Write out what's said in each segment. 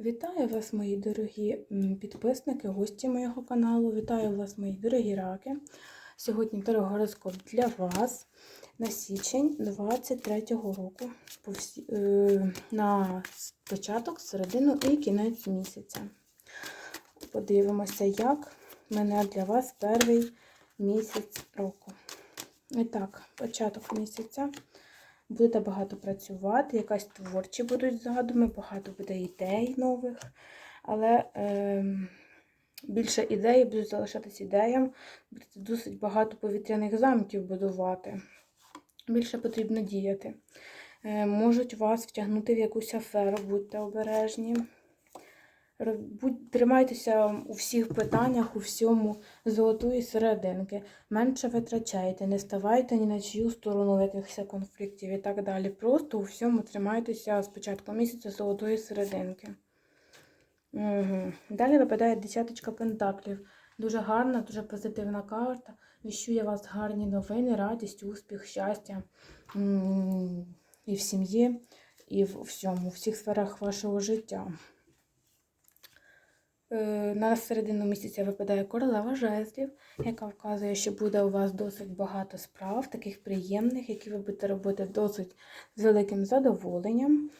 Вітаю вас, мої дорогі підписники, гості моєго каналу. Вітаю вас, мої дорогі раки. Сьогодні гороскоп для вас на січень 23-го року е, на початок, середину і кінець місяця. Подивимося, як мене для вас перший місяць року. І так, початок місяця. Будете багато працювати, якась творчі будуть задуми, багато буде ідей нових. Але е, більше ідей будуть залишатись ідеям, будете досить багато повітряних замків будувати. Більше потрібно діяти. Е, можуть вас втягнути в якусь аферу, будьте обережні. Будь, тримайтеся у всіх питаннях, у всьому золотої серединки. Менше витрачайте, не ставайте ні на чию сторону якихось конфліктів і так далі. Просто у всьому тримайтеся з початку місяця золотої серединки. Угу. Далі випадає десяточка пентаклів. Дуже гарна, дуже позитивна карта. Віщує вас гарні новини, радість, успіх, щастя і в сім'ї, і в всьому, у всіх сферах вашого життя. Е, На середину місяця випадає королева жезлів, яка вказує, що буде у вас досить багато справ, таких приємних, які ви будете робити досить з великим задоволенням.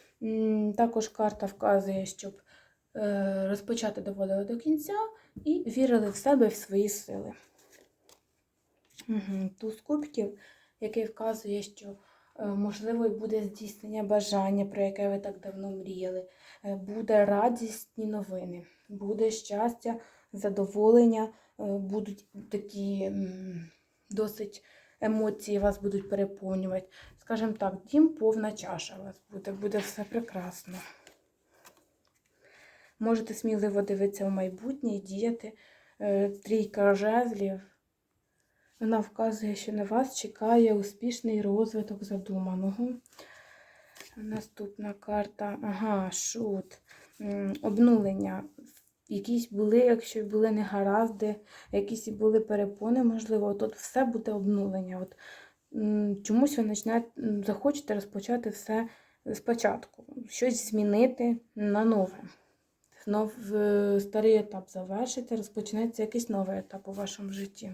Також карта вказує, щоб е, розпочати доводили до кінця і вірили в себе в свої сили. Угу. Туз кубків, який вказує, що можливо і буде здійснення бажання, про яке ви так давно мріяли. Е, Буде радісні новини, буде щастя, задоволення, е, будуть такі досить емоції вас будуть переповнювати. Скажімо так, дім повна чаша вас буде, буде все прекрасно. Можете сміливо дивитися в майбутнє і діяти. Е, Трійка жезлів. Вона вказує, що на вас чекає успішний розвиток задуманого. Наступна карта. Ага, шут. Обнулення. Якісь були, якщо були негаразди, якісь були перепони, можливо, тут все буде обнулення. От, чомусь ви захочете розпочати все спочатку, щось змінити на нове. Знов е, старий етап завершиться, розпочнеться якийсь новий етап у вашому житті.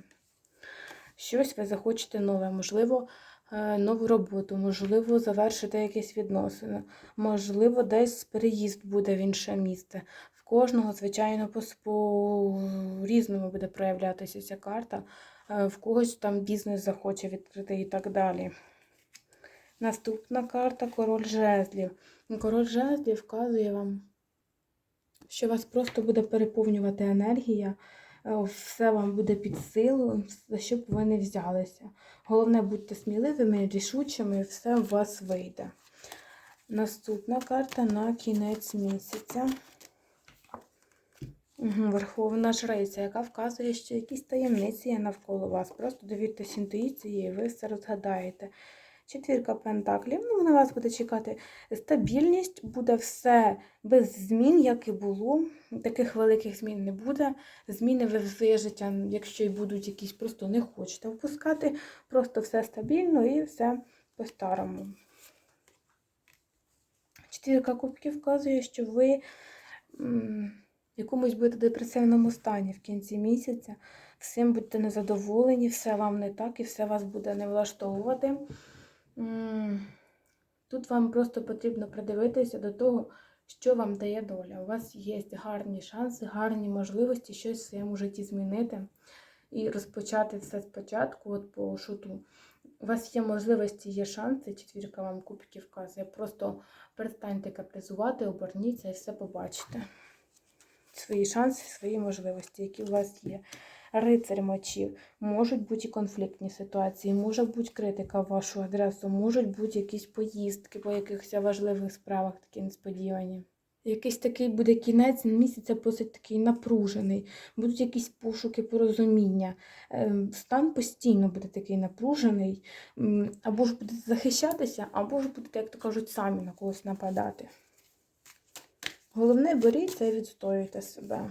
Щось ви захочете нове, можливо, е, нову роботу, можливо, завершити якісь відносини, можливо, десь переїзд буде в інше місце. В кожного, звичайно, по, по різному буде проявлятися ця карта. Е, В когось там бізнес захоче відкрити і так далі. Наступна карта король жезлів. Король жезлів вказує вам, що вас просто буде переповнювати енергія, все вам буде під силу, за що б ви не взялися. Головне, будьте сміливими, рішучими, і все у вас вийде. Наступна карта на кінець місяця. Верховна жриця, яка вказує, що якісь таємниці є навколо вас. Просто довіртесь інтуїції, і ви все розгадаєте. Четвірка пентаклів. Ну, на вас буде чекати стабільність, буде все без змін, як і було. Таких великих змін не буде. Зміни ви в життя, якщо й будуть якісь, просто не хочете впускати. Просто все стабільно і все по-старому. Четвірка кубків вказує, що ви в якомусь будете депресивному стані в кінці місяця. Всім будете незадоволені, все вам не так і все вас буде не влаштовувати. Тут вам просто потрібно придивитися до того, що вам дає доля. У вас є гарні шанси, гарні можливості щось в своєму житті змінити і розпочати все спочатку, от по шуту. У вас є можливості, є шанси, четвірка вам кубків вказує. Просто перестаньте капризувати, оберніться і все побачите. Свої шанси, свої можливості, які у вас є. Рицарь мочів. Можуть бути конфліктні ситуації, може бути критика в вашу адресу, можуть бути якісь поїздки по якихось важливих справах, такі несподівані. Якийсь такий буде кінець місяця досить такий напружений, будуть якісь пошуки порозуміння. Ем, Стан постійно буде такий напружений. Або ж будете захищатися, або ж будете, як то кажуть, самі на когось нападати. Головне, боріться і відстоюйте себе.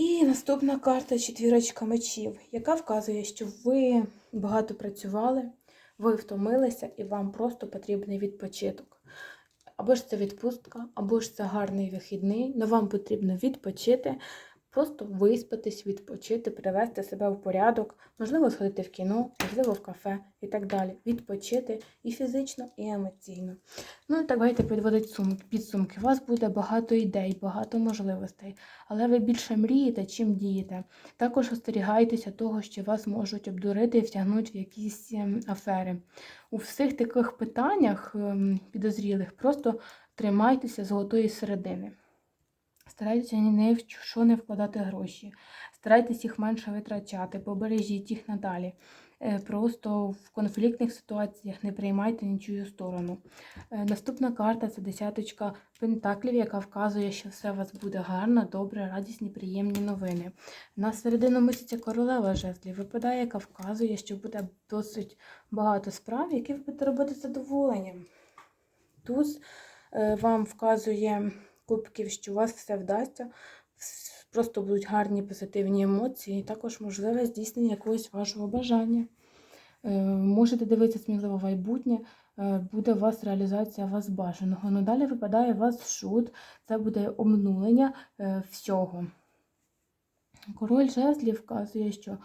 І наступна карта четвірочка мечів, яка вказує, що ви багато працювали, ви втомилися і вам просто потрібний відпочиток. Або ж це відпустка, або ж це гарний вихідний, але вам потрібно відпочити, просто виспатись, відпочити, привести себе в порядок, можливо, сходити в кіно, можливо, в кафе і так далі. Відпочити і фізично, і емоційно. Ну і так давайте підводити сум- підсумки. У вас буде багато ідей, багато можливостей, але ви більше мрієте, чим дієте. Також остерігайтеся того, що вас можуть обдурити і втягнути в якісь ем, афери. У всіх таких питаннях ем, підозрілих просто тримайтеся золотої середини. Старайтеся ні в що не вкладати гроші, старайтесь їх менше витрачати, побережіть їх надалі. Е, Просто в конфліктних ситуаціях не приймайте нічию сторону. Е, Наступна карта це десяточка пентаклів, яка вказує, що все у вас буде гарно, добре, радісні, приємні новини. На середину місяця королева жезлів випадає, яка вказує, що буде досить багато справ, які ви будете робити задоволенням. Туз е, вам вказує кубків, що у вас все вдасться, просто будуть гарні позитивні емоції, і також можливе здійснення якогось вашого бажання. Е, Можете дивитися сміливо в майбутнє, е, буде у вас реалізація вас бажаного. Ну далі випадає у вас шут, це буде обнулення е, всього. Король жезлів вказує, що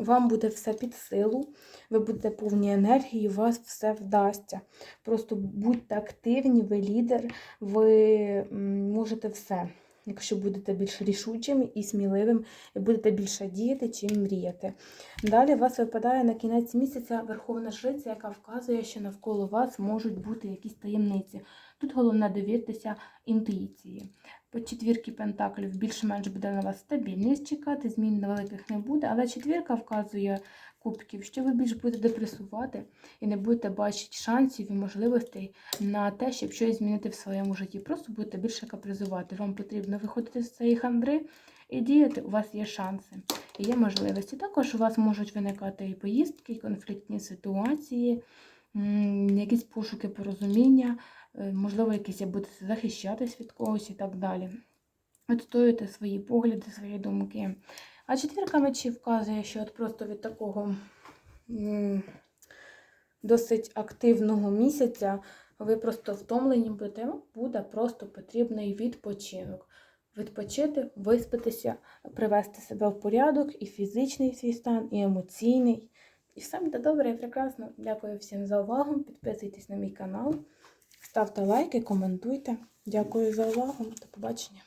вам буде все під силу, ви будете повні енергії, у вас все вдасться. Просто будьте активні, ви лідер, ви можете все. Якщо будете більш рішучим і сміливим, і будете більше діяти, чим мріяти. Далі у вас випадає на кінець місяця Верховна Жриця, яка вказує, що навколо вас можуть бути якісь таємниці. Тут головне довіртеся інтуїції. По четвірки пентаклів більш-менш буде на вас стабільність чекати, змін великих не буде, але четвірка вказує кубків, що ви більш будете депресувати і не будете бачити шансів і можливостей на те, щоб щось змінити в своєму житті. Просто будете більше капризувати. Вам потрібно виходити з цієї хандри і діяти. У вас є шанси і є можливості. Також у вас можуть виникати і поїздки, і конфліктні ситуації, якісь пошуки порозуміння, можливо, якісь будете захищатись від когось і так далі. Відстоюєте свої погляди, свої думки. А четвірка мечів вказує, що от просто від такого досить активного місяця ви просто втомлені будете, буде просто потрібний відпочинок. Відпочити, виспатися, привести себе в порядок, і фізичний свій стан, і емоційний. І все буде добре і прекрасно. Дякую всім за увагу. Підписуйтесь на мій канал, ставте лайки, коментуйте. Дякую за увагу. До побачення.